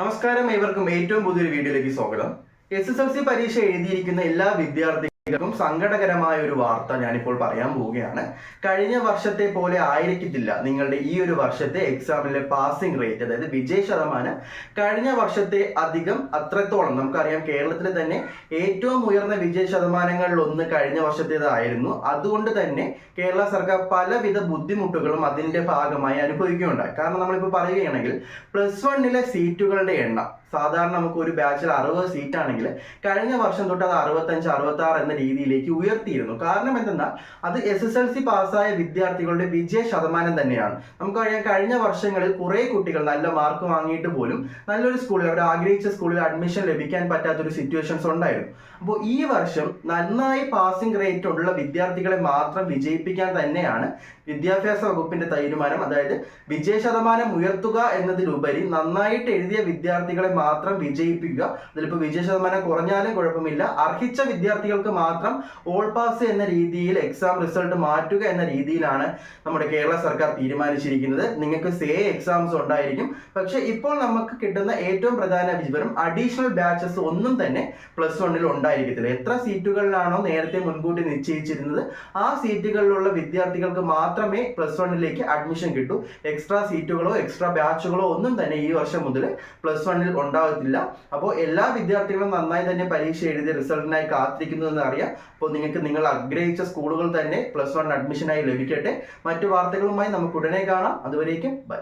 നമസ്കാരം ഏവർക്കും ഏറ്റവും പുതിയൊരു വീഡിയോയിലേക്ക് സ്വാഗതം. എസ് എസ് എൽ സി പരീക്ഷ എഴുതിയിരിക്കുന്ന എല്ലാ വിദ്യാർത്ഥികൾക്കും സങ്കടകരമായ ഒരു വാർത്ത ഞാനിപ്പോൾ പറയാൻ പോവുകയാണ്. കഴിഞ്ഞ വർഷത്തെ പോലെ ആയിരിക്കത്തില്ല നിങ്ങളുടെ ഈ ഒരു വർഷത്തെ എക്സാമിലെ പാസിംഗ് റേറ്റ് അതായത് വിജയ ശതമാനം കഴിഞ്ഞ വർഷത്തെ അധികം അത്രത്തോളം. നമുക്കറിയാം കേരളത്തിലെ തന്നെ ഏറ്റവും ഉയർന്ന വിജയ ശതമാനങ്ങളിൽ ഒന്ന് കഴിഞ്ഞ വർഷത്തേതായിരുന്നു. അതുകൊണ്ട് തന്നെ കേരള സർക്കാർ പലവിധ ബുദ്ധിമുട്ടുകളും അതിന്റെ ഭാഗമായി അനുഭവിക്കുകയുണ്ടായി. കാരണം നമ്മളിപ്പോൾ പറയുകയാണെങ്കിൽ പ്ലസ് വണ്ണിലെ സീറ്റുകളുടെ എണ്ണം. സാധാരണ നമുക്ക് ഒരു ബാച്ചിൽ അറുപത് സീറ്റ് ആണെങ്കിൽ കഴിഞ്ഞ വർഷം തൊട്ട് അത് അറുപത്തഞ്ച് അറുപത്തി ആറ് എന്ന രീതിയിലേക്ക് ഉയർത്തിയിരുന്നു. കാരണം എന്തെന്നാൽ അത് എസ് എസ് എൽ സി പാസ്സായ വിദ്യാർത്ഥികളുടെ വിജയ ശതമാനം തന്നെയാണ്. നമുക്കറിയാം കഴിഞ്ഞ വർഷങ്ങളിൽ കുറെ കുട്ടികൾ നല്ല മാർക്ക് വാങ്ങിയിട്ട് പോലും നല്ലൊരു സ്കൂളിൽ അവർ ആഗ്രഹിച്ച സ്കൂളിൽ അഡ്മിഷൻ ലഭിക്കാൻ പറ്റാത്തൊരു സിറ്റുവേഷൻസ് ഉണ്ടായിരുന്നു. അപ്പോൾ ഈ വർഷം നന്നായി പാസിംഗ് റേറ്റ് ഉള്ള വിദ്യാർത്ഥികളെ മാത്രം വിജയിപ്പിക്കാൻ തന്നെയാണ് വിദ്യാഭ്യാസ വകുപ്പിന്റെ തീരുമാനം. അതായത് വിജയ ശതമാനം ഉയർത്തുക എന്നതിലുപരി നന്നായിട്ട് എഴുതിയ വിദ്യാർത്ഥികളെ മാത്രം വിജയിപ്പിക്കുക. അതിലിപ്പോൾ വിജയ ശതമാനം കുറഞ്ഞാലും കുഴപ്പമില്ല. അർഹിച്ച വിദ്യാർത്ഥികൾക്ക് മാത്രം ഓൾ പാസ് എന്ന രീതിയിൽ എക്സാം റിസൾട്ട് മാറ്റുക എന്ന രീതിയിലാണ് നമ്മുടെ കേരള സർക്കാർ തീരുമാനിച്ചിരിക്കുന്നത്. നിങ്ങൾക്ക് സേ എക്സാംസ് ഉണ്ടായിരിക്കും. പക്ഷേ ഇപ്പോൾ നമുക്ക് കിട്ടുന്ന ഏറ്റവും പ്രധാന വിവരം അഡീഷണൽ ബാച്ചസ് ഒന്നും തന്നെ പ്ലസ് വണ്ണിൽ ഉണ്ടായിരിക്കത്തില്ല. എത്ര സീറ്റുകളിലാണോ നേരത്തെ മുൻകൂട്ടി നിശ്ചയിച്ചിരുന്നത്? ആ സീറ്റുകളിലുള്ള വിദ്യാർത്ഥികൾക്ക് മാത്രമേ പ്ലസ് വണ്ണിലേക്ക് അഡ്മിഷൻ കിട്ടൂ. എക്സ്ട്രാ സീറ്റുകളോ എക്സ്ട്രാ ബാച്ചുകളോ ഒന്നും തന്നെ ഈ വർഷം മുതൽ പ്ലസ് വണ്ണിൽ ഉണ്ടാകത്തില്ല അപ്പോൾ എല്ലാ വിദ്യാർത്ഥികളും നന്നായി തന്നെ പരീക്ഷ എഴുതി റിസൾട്ടിനായി കാത്തിരിക്കുന്നു അറിയാം. അപ്പോൾ നിങ്ങൾക്ക് നിങ്ങൾ ആഗ്രഹിച്ച സ്കൂളുകൾ തന്നെ പ്ലസ് വൺ അഡ്മിഷനായി ലഭിക്കട്ടെ. മറ്റു വാർത്തകളുമായി നമുക്ക് ഉടനെ കാണാം. അതുവരേക്കും ബൈ.